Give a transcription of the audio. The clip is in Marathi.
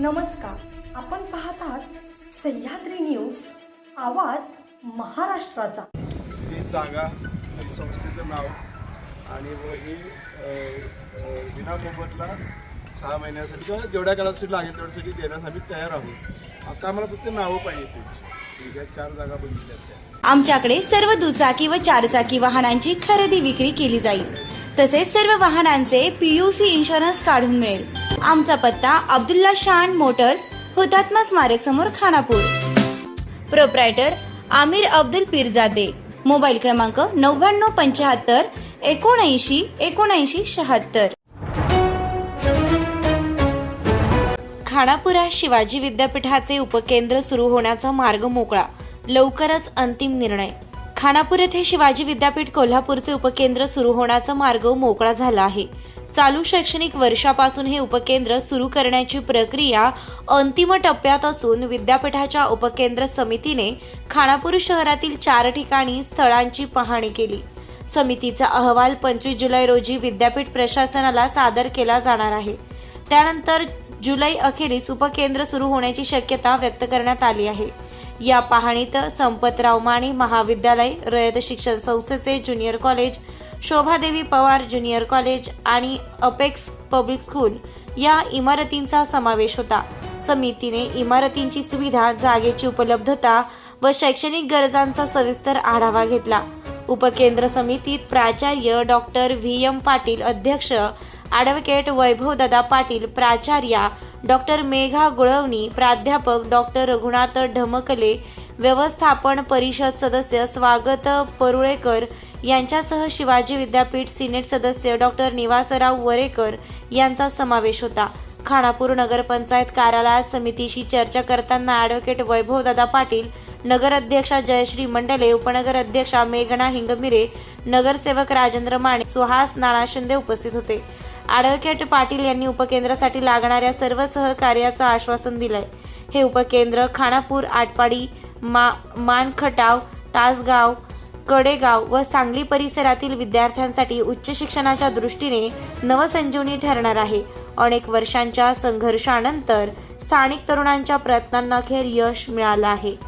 नमस्कार. आपण पाहत आहात सह्याद्री न्यूज आवाज महाराष्ट्राचा. ती जागा आणि संस्थेचं नाव आणि व ही अ, अ, विना मोबदला सहा महिन्यासाठी किंवा जेवढ्या काळासाठी लागेल तेवढ्यासाठी देण्यास आम्ही तयार आहोत. आता आम्हाला फक्त नावं पाहिजे आहे चार जागा बघितल्या आमच्याकडे सर्व दुचाकी व चारचाकी वाहनांची खरेदी विक्री केली जाईल. तसेच सर्व वाहनांचे पीयूसी इन्शुरन्स काढून मिळेल. आमचा पत्ता अब्दुल्ला शान मोटर्स हुतात्मा स्मारक समोर खानापूर. प्रोप्रायटर आमिर अब्दुल पीरजादे. मोबाईल क्रमांक नव्याण्णव पंच्याहत्तर एकोणऐंशी एकोणऐंशी शहात्तर. खानापुरात शिवाजी विद्यापीठाचे उपकेंद्र सुरू होण्याचा मार्ग मोकळा. लवकरच अंतिम निर्णय. खानापूर येथे शिवाजी विद्यापीठ कोल्हापूरचे उपकेंद्र सुरू होण्याचा मार्ग मोकळा झाला आहे. चालू शैक्षणिक वर्षापासून हे उपकेंद्र सुरू करण्याची प्रक्रिया अंतिम टप्प्यात असून विद्यापीठाच्या उपकेंद्र समितीने खानापूर शहरातील चार ठिकाणी स्थळांची पाहणी केली. समितीचा अहवाल पंचवीस जुलै रोजी विद्यापीठ प्रशासनाला सादर केला जाणार आहे. त्यानंतर जुलै अखेरीस उपकेंद्र सुरू होण्याची शक्यता व्यक्त करण्यात आली आहे. या पाहणीत संपतराव माने महाविद्यालय रयत शिक्षण संस्थेचे junior college Shobhadevi Pawar junior college आणि अपेक्स पब्लिक स्कूल या इमारतींचा समावेश होता. समितीने इमारतींची सुविधा जागेची उपलब्धता व शैक्षणिक गरजांचा सविस्तर आढावा घेतला. उपकेंद्र समितीत प्राचार्य डॉक्टर व्ही. एम. पाटील अध्यक्ष ॲडव्होकेट वैभवदादा पाटील प्राचार्या डॉक्टर मेघा गुळवणी प्राध्यापक डॉक्टर रघुनाथ ढमकले व्यवस्थापन परिषद सदस्य स्वागत परुळेकर यांच्यासह शिवाजी विद्यापीठ सिनेट सदस्य डॉक्टर निवासराव वरेकर यांचा समावेश होता. खानापूर नगरपंचायत कार्यालयात समितीशी चर्चा करताना ॲडव्होकेट वैभवदादा पाटील नगराध्यक्षा जयश्री मंडले उपनगर अध्यक्षा मेघना हिंगमिरे नगरसेवक राजेंद्र माने सुहास नाना शिंदे उपस्थित होते. ॲडव्होकेट पाटील यांनी उपकेंद्रासाठी लागणाऱ्या सर्व सहकार्याचं आश्वासन दिलंय. हे उपकेंद्र खानापूर आटपाडी मा मानखटाव तासगाव कडेगाव व सांगली परिसरातील विद्यार्थ्यांसाठी उच्च शिक्षणाच्या दृष्टीने नवसंजीवनी ठरणार आहे. अनेक वर्षांच्या संघर्षानंतर स्थानिक तरुणांच्या प्रयत्नांना खेर यश मिळालं आहे.